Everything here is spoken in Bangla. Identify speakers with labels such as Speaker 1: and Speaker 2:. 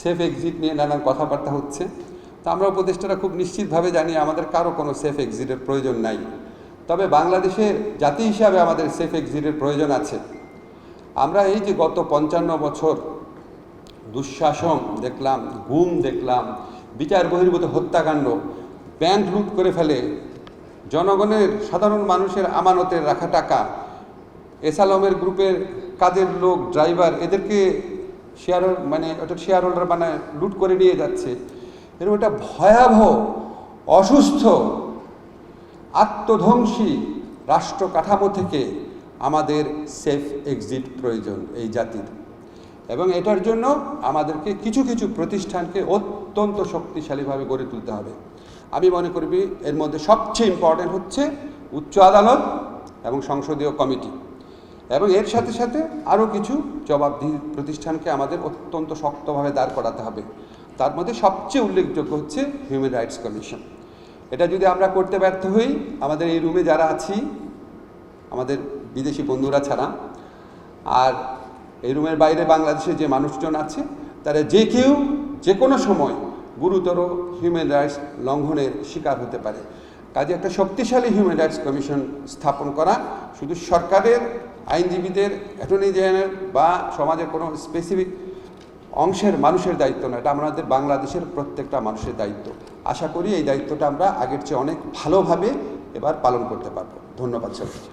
Speaker 1: সেফ এক্সিট নিয়ে নানান কথাবার্তা হচ্ছে। তো আমরা উপদেষ্টারা খুব নিশ্চিতভাবে জানি আমাদের কারও কোনো সেফ এক্সিটের প্রয়োজন নাই। তবে বাংলাদেশের জাতি হিসাবে আমাদের সেফ এক্সিটের প্রয়োজন আছে। আমরা এই যে গত পঞ্চান্ন বছর দুঃশাসন দেখলাম, গুম দেখলাম, বিচার বহির্ভূত হত্যাকাণ্ড ব্যাংক লুট করে ফেলে, জনগণের, সাধারণ মানুষের আমানতের রাখা টাকা, এসালমের গ্রুপের কাজের লোক, ড্রাইভার, এদেরকে শেয়ার মানে ওটা শেয়ার হোল্ডার মানে লুট করে নিয়ে যাচ্ছে। এরকম একটা ভয়াবহ, অসুস্থ, আত্মধ্বংসী রাষ্ট্র কাঠামো থেকে আমাদের সেফ এক্সিট প্রয়োজন এই জাতির। এবং এটার জন্য আমাদেরকে কিছু কিছু প্রতিষ্ঠানকে অত্যন্ত শক্তিশালীভাবে গড়ে তুলতে হবে। আমি মনে করবি এর মধ্যে সবচেয়ে ইম্পর্টেন্ট হচ্ছে উচ্চ আদালত এবং সংসদীয় কমিটি। এবং এর সাথে সাথে আরও কিছু জবাবদিহি প্রতিষ্ঠানকে আমাদের অত্যন্ত শক্তভাবে দাঁড় করাতে হবে। তার মধ্যে সবচেয়ে উল্লেখযোগ্য হচ্ছে হিউম্যান রাইটস কমিশন এটা যদি আমরা করতে ব্যর্থ হই, আমাদের এই রুমে যারা আছি, আমাদের বিদেশি বন্ধুরা ছাড়া, আর এই রুমের বাইরে বাংলাদেশে যে মানুষজন আছে, তারা যে কেউ যে কোনো সময় গুরুতর হিউম্যান রাইটস লঙ্ঘনের শিকার হতে পারে। কাজে একটা শক্তিশালী হিউম্যান রাইটস কমিশন স্থাপন করা শুধু সরকারের আইনজীবীদের অ্যাটর্নি জেনারেল বা সমাজের কোনো স্পেসিফিক অংশের মানুষের দায়িত্ব না, এটা আমাদের বাংলাদেশের প্রত্যেকটা মানুষের দায়িত্ব। আশা করি এই দায়িত্বটা আমরা আগের চেয়ে অনেক ভালোভাবে এবার পালন করতে পারব। ধন্যবাদ সবাইকে।